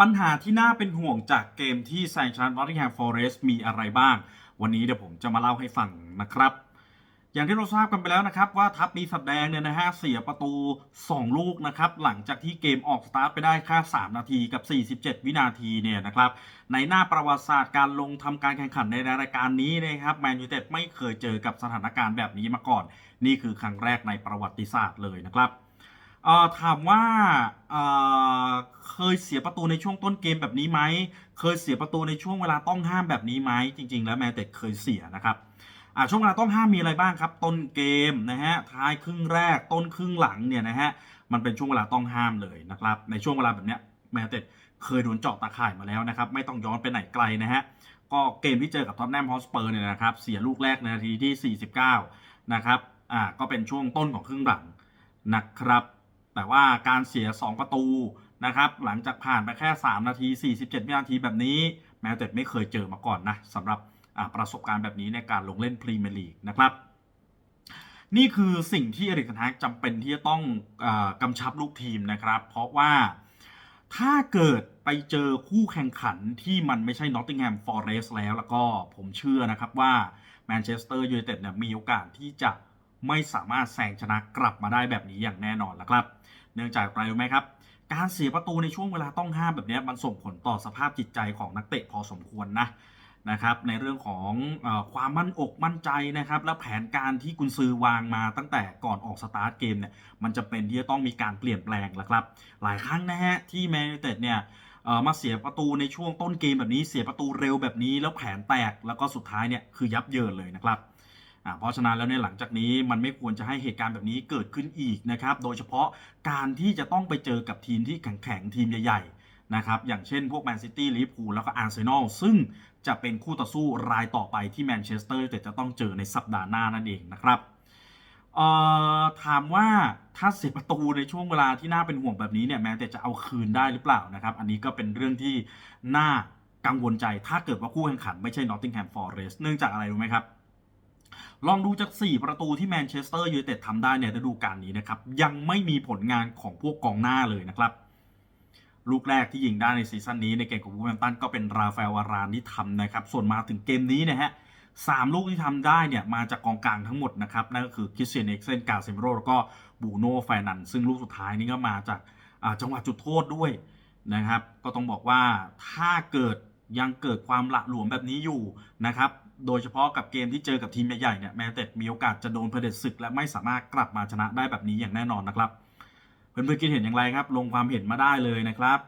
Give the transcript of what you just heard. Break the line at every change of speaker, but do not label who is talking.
ปัญหาที่น่าเป็นห่วงจากเกมที่แซงชันนอตติงแฮมฟอเรสต์มีอะไรบ้าง วันนี้เดี๋ยวผมจะมาเล่าให้ฟังนะครับ อย่างที่เราทราบกันไปแล้วนะครับ ว่าทัพปีสัดแดงเนี่ยนะฮะเสียประตู 2 ลูกนะครับ หลังจากที่เกมออกสตาร์ทไปได้แค่3นาทีกับ 47 วินาทีเนี่ยนะครับ ในหน้าประวัติศาสตร์การลงทำการแข่งขันในรายการนี้นะครับแมนยูเต็ดไม่เคยเจอกับสถานการณ์แบบนี้มาก่อน นี่คือครั้งแรกในประวัติศาสตร์เลยนะครับถามว่า เคยเสียประตูในช่วงต้นเกมแบบนี้ไหม เคยเสียประตูในช่วงเวลาต้องห้ามแบบนี้ไหม จริง ๆ แล้วแมนเต็ดเคยเสียนะครับอ่าช่วงเวลาต้องห้ามมีอะไรบ้างครับ ต้นเกมนะฮะ ท้ายครึ่งแรก ต้นครึ่งหลังเนี่ยนะฮะ มันเป็นช่วงเวลาต้องห้ามเลยนะครับ ในช่วงเวลาแบบเนี้ยแมนเต็ดเคยโดนเจาะตาข่ายมาแล้วนะครับ ไม่ต้องย้อนไปไหนไกลนะฮะ ก็เกมที่เจอกับท็อตแนมฮอสเปอร์เนี่ยนะครับ เสียลูกแรกในนาทีที่ 49 นะครับ อ่า ก็เป็นช่วงต้นของครึ่งหลังนะครับ แต่ว่าการเสีย 2 ประตู นะครับ หลังจากผ่านไปแค่ 3 นาที 47 วินาทีแบบนี้ แม้แต่ไม่เคยเจอมาก่อนนะสำหรับประสบการณ์แบบนี้ในการลงเล่นพรีเมียร์ลีกนะครับ นี่คือสิ่งที่เอริกเทนฮากจำเป็นที่จะต้องอกำชับลูกทีมนะครับ เพราะว่าถ้าเกิดไปเจอคู่แข่งขันที่มันไม่ใช่ Nottingham Forest แล้ว แล้วก็ผมเชื่อนะครับว่าแมนเชสเตอร์ยูไนเต็ดเนี่ยมีโอกาสที่จะไม่สามารถแซงชนะกลับมาได้แบบนี้อย่างแน่นอนแล้วครับ เนื่องจากอะไรรู้ไหมครับ การเสียประตูในช่วงเวลาต้องห้ามแบบนี้มันส่งผลต่อสภาพจิตใจของนักเตะพอสมควรนะนะครับในเรื่องของอความมั่นอกมั่นใจนะครับ และแผนการที่กุนซือวางมาตั้งแต่ก่อนออกสตาร์ทเกมเนี่ยมันจะเป็นที่จะต้องมีการเปลี่ยนแปลงแล้วครับ หลายครั้งนะฮะที่แมนยูเต็ดเนี่ยมาเสียประตูในช่วงต้นเกมแบบนี้เสียประตูเร็วแบบนี้แล้วแผนแตกแล้วก็สุดท้ายเนี่ยคือยับเยินเลยนะครับ เพราะฉะนั้นแล้วเนี่ยหลังจากนี้มันไม่ควรจะให้เหตุการณ์แบบนี้เกิดขึ้นอีกนะครับ โดยเฉพาะการที่จะต้องไปเจอกับทีมที่แข็งๆทีมใหญ่ๆนะครับ อย่างเช่นพวกแมนซิตี้ลิเวอร์พูลแล้วก็อาร์เซนอลซึ่งจะเป็นคู่ต่อสู้รายต่อไปที่แมนเชสเตอร์ยูไนเต็ดจะต้องเจอในสัปดาห์หน้านั่นเองนะครับถามว่าถ้าเสียประตูในช่วงเวลาที่น่าเป็นห่วงแบบนี้เนี่ยแม้แต่จะเอาคืนได้หรือเปล่านะครับ อันนี้ก็เป็นเรื่องที่น่ากังวลใจถ้าเกิดว่าคู่แข่งขันไม่ใช่ Nottingham Forest เนื่องจากอะไรรู้ไหมครับ ลองดูจาก 4 ประตูที่แมนเชสเตอร์ยูไนเต็ดทำได้ในฤดูกาลนี้นะครับ ยังไม่มีผลงานของพวกกองหน้าเลยนะครับ ลูกแรกที่ยิงได้ในซีซั่นนี้ในเกมของบูแมนตันก็เป็นราฟาเอลวารานที่ทำนะครับ ส่วนมาถึงเกมนี้นะฮะสามลูกที่ทำได้เนี่ยมาจากกองกลางทั้งหมดนะครับ นั่นก็คือคริสเตียนเอ็กเซนกาเซมิโรแล้วก็บูโน่ไฟนัน ซึ่งลูกสุดท้ายนี่ก็มาจากจังหวะจุดโทษด้วยนะครับ ก็ต้องบอกว่าถ้าเกิดยังเกิดความหละหลวมแบบนี้อยู่นะครับ โดยเฉพาะกับเกมที่เจอกับทีมใหญ่ๆเนี่ยแมนเต็ดมีโอกาสจะโดนเผด็จศึก และไม่สามารถกลับมาชนะได้แบบนี้อย่างแน่นอนนะครับ เพื่อนๆคิดเห็นอย่างไรครับ ลงความเห็นมาได้เลยนะครับ